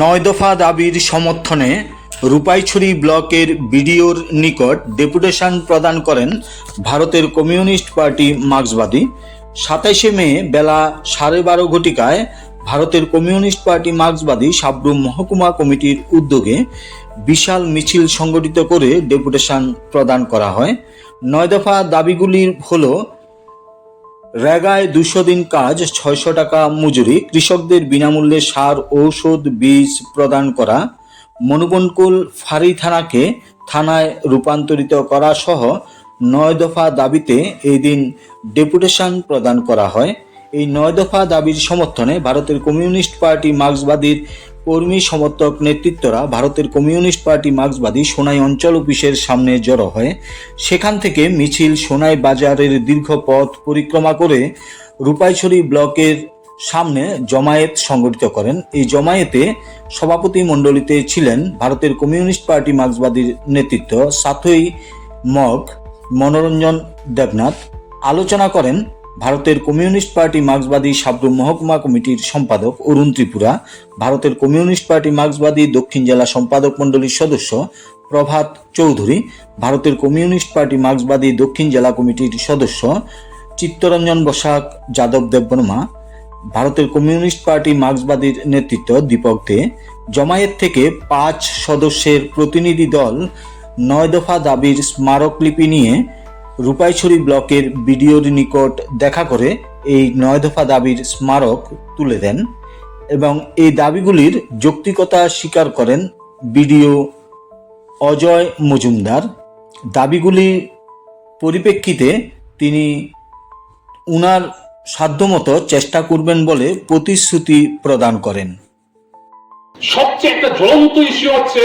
নয় দফা দাবির সমর্থনে রূপাইছড়ি ব্লকের বিডিওর নিকট ডেপুটেশন প্রদান করেন ভারতের কমিউনিস্ট পার্টি মার্ক্সবাদী। সাতাইশে মে বেলা সাড়ে বারো ঘটিকায় ভারতের কমিউনিস্ট পার্টি মার্ক্সবাদী সাবরুম মহকুমা কমিটির উদ্যোগে বিশাল মিছিল সংগঠিত করে ডেপুটেশন প্রদান করা হয়। নয় দফা দাবিগুলির হলো রেগায় দুশো দিন কাজ, ছয়শো টাকা মজুরি। কৃষকদের বিনামূল্যে সার, ঔষধ, বীজ প্রদান করা। মনুবনকুল ফারি থানাকে থানায় রূপান্তরিত করা সহ নয় দফা দাবিতে এই দিন ডেপুটেশন প্রদান করা হয়। এই নয় দফা দাবির সমর্থনে ভারতের কমিউনিস্ট পার্টি মার্ক্সবাদীর কর্মী সমর্থক নেতৃত্বরা ভারতের কমিউনিস্ট পার্টি মার্ক্সবাদী সোনাই অঞ্চল অফিসের সামনে জড়ো হয় সেখান থেকে মিছিল সোনাই বাজারের দীর্ঘ পথ পরিক্রমা করে রূপাইছড়ি ব্লকের সামনে জমায়েত সংগঠিত করেন। এই জমায়েতে সভাপতি মণ্ডলীতে ছিলেন ভারতের কমিউনিস্ট পার্টি মার্ক্সবাদীর নেতৃত্ব সাথই মগ, মনোরঞ্জন দেবনাথ। আলোচনা করেন ভারতের কমিউনিস্ট পার্টি মার্ক্সবাদী সাবরুম মহকুমা কমিটির সম্পাদক অরুণ ত্রিপুরা, ভারতের কমিউনিস্ট পার্টি মার্ক্সবাদী দক্ষিণ জেলা সম্পাদক মণ্ডলীর সদস্য প্রভাত চৌধুরী, ভারতের কমিউনিস্ট পার্টি মার্ক্সবাদী দক্ষিণ জেলা কমিটির সদস্য চিত্তরঞ্জন বসাক, যাদব দেববর্মা, ভারতের কমিউনিস্ট পার্টি মার্ক্সবাদীর নেতৃত্ব দীপক দে, জমায়েত থেকে পাঁচ সদস্যের প্রতিনিধি দল নয় দফা দাবির স্মারকলিপি নিয়ে রূপাইছড়ি ব্লকের বিডিওর নিকট দেখা করে এই নয় দফা দাবির স্মারক তুলে দেন এবং এই দাবিগুলির যৌক্তিকতা স্বীকার করেন বিডিও অজয় মজুমদার। দাবিগুলি পরিপ্রেক্ষিতে তিনি উনার সাধ্যমতো চেষ্টা করবেন বলে প্রতিশ্রুতি প্রদান করেন। সবচেয়ে একটা জ্বলন্ত ইস্যু হচ্ছে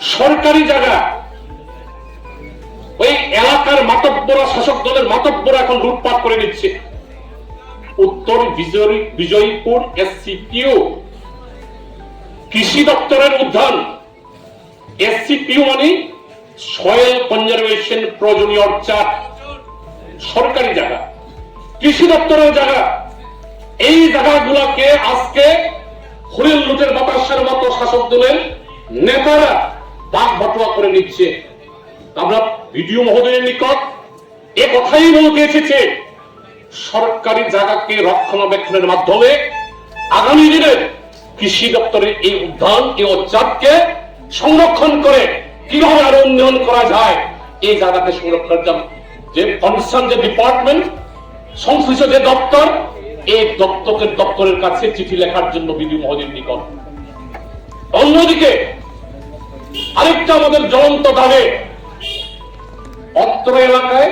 সরকারি জায়গা ওই এলাকার মাতব্বরা শাসক দলের মাতব্বরা এখন লুটপাট করে নিচ্ছে। উত্তর বিজয়ী, বিজয়ীপুর এসসিপিও কৃষি দপ্তরের উদ্যান এসসিপিও মানে সয়েল কনজারভেশন প্রয়োজনীয় অর্চাট সরকারি জায়গা, কৃষি দপ্তরের জায়গা। এই জায়গাগুলোকে আজকে হরিণ লুটের বাতাসের মতো শাসক দলের নেতারা বাঘ বটোয়া করে নিচ্ছে। আমরা ভিডিও মহোদয়ের নিকট এ কথাই বলতে এসেছে। সরকারি জায়গাকে রক্ষণাবেক্ষণের মাধ্যমে আগামী দিনের কৃষি দপ্তরের এই উদ্যান, এই অজ্জাতকে সংরক্ষণ করে কীভাবে আরও উন্নয়ন করা যায়, এই জায়গাকে সংরক্ষণ যে কনসার্ন যে ডিপার্টমেন্ট, সংশ্লিষ্ট যে দপ্তর, এই দপ্তরের দপ্তরের কাছে চিঠি লেখার জন্য বিধি মহোদয়ের নিকট। অন্যদিকে আরেকটা আমাদের জ্বলন্ত দাবে অত্র এলাকায়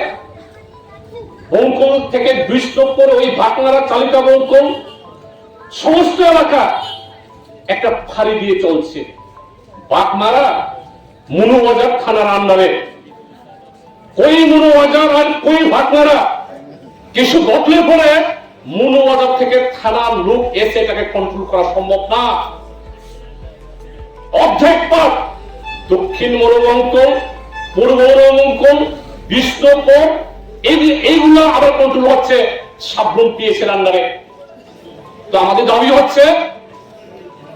বঙ্কুল থেকে বিষ্ণুপুর ওই ভাটনারা চালিকা বঙ্কুল সমস্ত এলাকা একটা ফাঁড়ি দিয়ে চলছে। বাগমারা মনুবাজার থানার আন্ডারে। কই মনুবাজার আর কই ভাটনারা? কিছু ঘটলে পরে মনুবাজার থেকে থানার লোক এসে এটাকে কন্ট্রোল করা সম্ভব না। অর্ধেক পাক দক্ষিণ মনোবঙ্কন পূর্ব মনোবঙ্কন বিষ্ণুপুর এই এইগুলো আবার কন্ট্রোল হচ্ছে সাবরুম পিএসের আন্ডারে তো আমাদের দাবি হচ্ছে,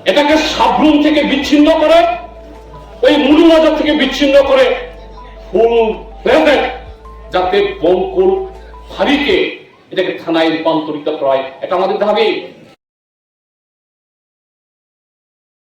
এটাকে সাবরুম থেকে বিচ্ছিন্ন করে, ওই মনুবাজার থেকে বিচ্ছিন্ন করে ফুল প্রেজেন্ট যাতে বঙ্কুল হারিকে এটাকে থানায় রূপান্তরিত করা এটা আমাদের দাবি।